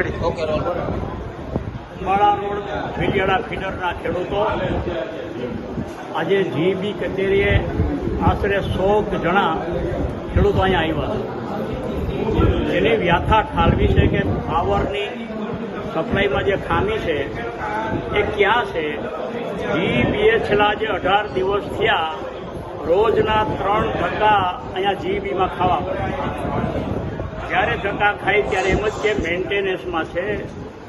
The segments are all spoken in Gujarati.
રેડી. ઓકે રોલ અંબાળા રોડ વિડિયાળા ફીડરના ખેડૂતો. આજે જીબી કચેરીએ આશરે સો જણા ખેડૂતો અહીંયા આવ્યા છે. એની વ્યાથા ઠાલવી છે કે પાવરની સપ્લાયમાં જે ખામી છે એ ક્યાં છે? જીબીએ છેલ્લા જે અઢાર દિવસ થયા રોજના ત્રણ ટકા અહીંયા જીબીમાં ખાવા પડે જ્યારે ટકા ખાય ત્યારે એમ જ કે મેન્ટેનન્સમાં છે,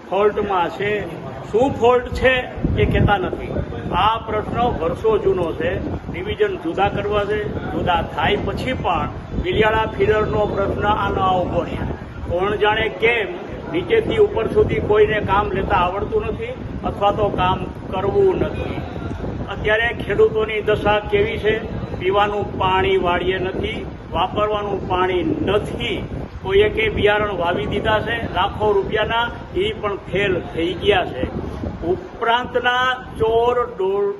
ફોલ્ટમાં છે. શું ફોલ્ટ છે એ કહેતા નથી. આ પ્રશ્ન વર્ષો જૂનો છે. ડિવિઝન જુદા કરવા છે. જુદા થાય પછી પણ બિલિયાળા ફીડરનો પ્રશ્ન આનો આ ઊભો રહ્યા કોણ જાણે કેમ નીચેથી ઉપર સુધી કોઈને કામ લેતા આવડતું નથી અથવા તો કામ કરવું નથી. અત્યારે ખેડૂતોની દશા કેવી છે? પીવાનું પાણી વાળીએ નથી, વાપરવાનું પાણી નથી. કોઈએ કે બિયારણ વાવી દીધા છે, લાખો રૂપિયાના, એ પણ ફેલ થઈ ગયા છે. ઉપરાંતના ચોર ડોળ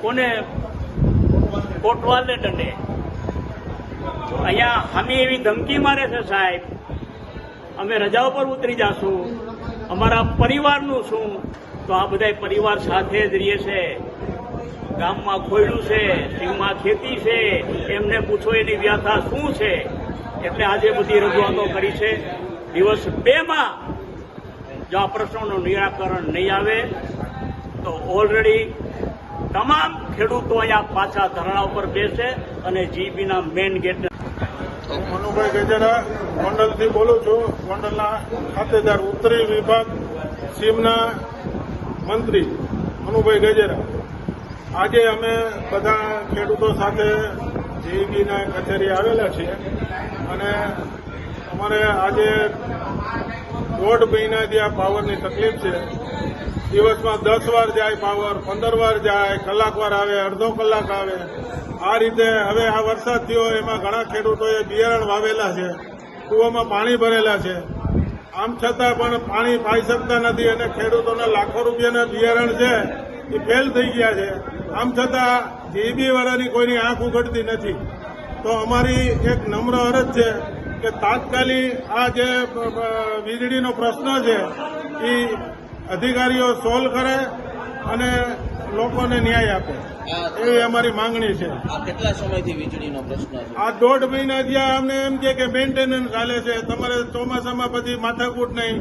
કોને? કોટવાલને દંડે. અહીંયા હામી એવી ધમકી મારે છે સાહેબ. અમે રજા ઉપર ઉતરી જાશું. અમારા પરિવારનું શું? તો આ બધા પરિવાર સાથે જ રહીએ છે. ગામમાં ખોયડું છે, સિંહમાં ખેતી છે. એમને પૂછો એની વ્યાથા શું છે? એટલે આજે બધી રજૂઆતો કરી છે. દિવસ બેમાં જો આ પ્રશ્નોનું નિરાકરણ નહીં આવે, તો ઓલરેડી તમામ ખેડૂતો અહીંયા પાછા ધરણા ઉપર બેસે અને જીબીના મેઇન ગેટ મનુભાઈ ગજેરા ગોંડલથી બોલું છું. ગોંડલના ખાતેદાર ઉત્તરી વિભાગ સીમના મંત્રી મનુભાઈ ગજેરા. આજે અમે બધા ખેડૂતો સાથે જીબીના કચેરી આવેલા છીએ અને અમારે આજે દોઢ મહિનાથી આ પાવરની તકલીફ છે. દિવસમાં દસ વાર જાય પાવર, પંદર વાર જાય, કલાક વાર આવે, અડધો કલાક આવે. આ રીતે હવે આ વરસાદ થયો, એમાં ઘણા ખેડૂતોએ બિયારણ વાવેલા છે. કૂવામાં પાણી ભરેલા છે. આમ છતાં પણ પાણી પાઈ શકતા નથી અને ખેડૂતોના લાખો રૂપિયાના બિયારણ છે, એ ફેલ થઈ ગયા છે. આમ છતાં જીબી વાળાની કોઈની આંખ ઉઘડતી નથી તો અમારી એક નમ્ર અરજ છે કે તાત્કાલિક આ જે વીજળીનો પ્રશ્ન છે એ અધિકારીઓ સોલ્વ કરે અને લોકોને ન્યાય આપે. એવી અમારી માંગણી છે. આ કેટલા સમયથી વીજળીનો પ્રશ્ન છે? આ દોઢ મહિના જ્યાં અમને એમ કે મેન્ટેનન્સ ચાલે છે. તમારે ચોમાસામાં પછી માથાકૂટ નહીં.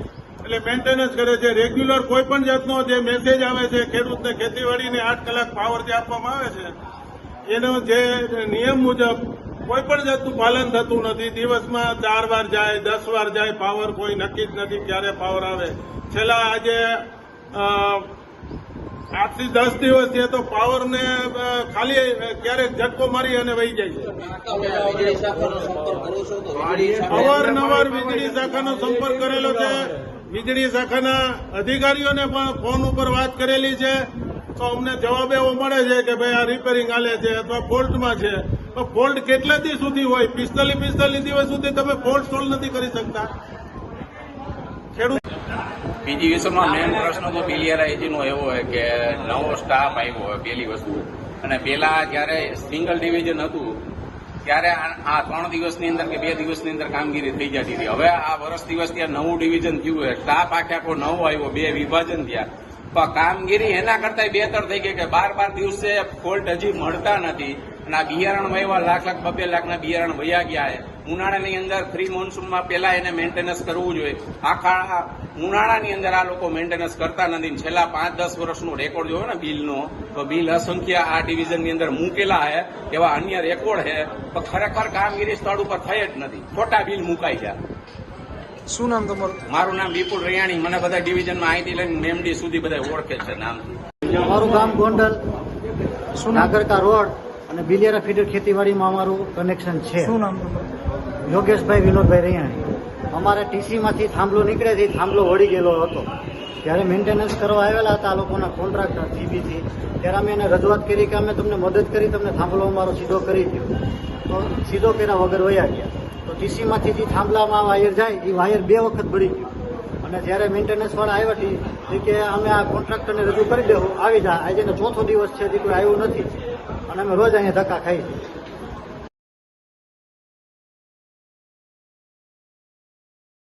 એટલે મેન્ટેનન્સ કરે છે. રેગ્યુલર કોઈ પણ જાતનો જે મેસેજ આવે છે ખેડૂતને ખેતીવાડીને આઠ કલાક પાવર જે આપવામાં આવે છે એનો જે નિયમ મુજબ કોઈ પણ જાતનું પાલન થતું નથી. દિવસમાં ચાર વાર જાય દસ વાર જાય પાવર કોઈ નક્કી જ નથી ક્યારે પાવર આવે. છેલ્લા આજે આજથી દસ દિવસ છે તો પાવરને અ, ખાલી ક્યારેક ઝટકો મારી અને વહી જાય છે. અવારનવાર વીજળી શાખાનો સંપર્ક કરેલો છે. વીજળી શાખાના અધિકારીઓને પણ ફોન ઉપર વાત કરેલી છે. તો અમને જવાબ એવો મળે છે કે ભાઈ આ રિપેરિંગ હાલે છે અથવા ફોલ્ટમાં છે. તો ફોલ્ટ કેટલા દિવસ સુધી હોય? પિસ્તાલીસ પિસ્તાલીસ દિવસ સુધી તમે ફોલ્ટ સોલ્વ નથી કરી શકતા. ખેડૂત બીજી વિશ્વમાં મેઇન પ્રશ્ન તો બિલિયરાઇજીનો એવો હોય કે નવો સ્ટાફ આવ્યો હોય પહેલી વસ્તુ. અને પેલા જયારે સિંગલ ડિવિઝન હતું ત્યારે આ આ ત્રણ દિવસની અંદર કે બે દિવસની અંદર કામગીરી થઈ જતી હતી. હવે આ વર્ષ દિવસ ત્યાં નવું ડિવિઝન થયું સ્ટાફ આખે આખો નવો આવ્યો. બે વિભાજન થયા. પણ કામગીરી એના કરતા બેતર થઈ ગઈ કે બાર બાર દિવસે ફોલ્ટ હજી મળતા નથી. અને આ બિયારણ વહેવા લાખ લાખ બબે લાખના બિયારણ વયા ગયા છે. ઉનાળાની અંદર પ્રી મોન્સૂનમાં પહેલાં એને મેન્ટેનન્સ કરવું જોઈએ. આખા ઉનાળાની અંદર આ લોકો મેન્ટેનન્સ કરતા નથી. છેલ્લા પાંચ દસ વર્ષનો રેકોર્ડ જોયો ને બિલનો તો બિલ અસંખ્ય આ ડિવિઝનની અંદર મૂકેલા છે એવા અન્ય રેકોર્ડ છે તો ખરેખર કામગીરી સ્થળ ઉપર થઈ જ નથી. ખોટા બિલ મુકાઈ છે શું નામ તમારું? મારું નામ વિપુલ રૈયાણી. મને બધા ડિવિઝનમાં અહીંથી લઈને મેમડી સુધી બધા ઓળખે છે નામ મારું ગામ ગોંડલ નાગરકા રોડ અને બિલિયારા ફીડર ખેતીવાડીમાં અમારું કનેક્શન છે. શું નામ તમારું? યોગેશભાઈ વિનોદભાઈ રૈયાણી. અમારે ટીસીમાંથી થાંભલો નીકળે છે થાંભલો વળી ગયેલો હતો. ત્યારે મેન્ટેનન્સ કરવા આવેલા હતા આ લોકોના કોન્ટ્રાક્ટર જીબીથી ત્યારે અમે એને રજૂઆત કરી કે અમે તમને મદદ કરી, તમને થાંભલો અમારો સીધો કરી દો તો સીધો કર્યા વગર વયા ગયા. તો ટીસીમાંથી જે થાંભલામાં વાયર જાય, એ વાયર બે વખત બળી ગયો. અને જ્યારે મેન્ટેનન્સ વાળા આવ્યા કે અમે આ કોન્ટ્રાક્ટરને રજૂ કરી દેવું. આવી જાય આજે ચોથો દિવસ છે કોઈ આવ્યું નથી. અને અમે રોજ અહીંયા ધક્કા ખાઈ છીએ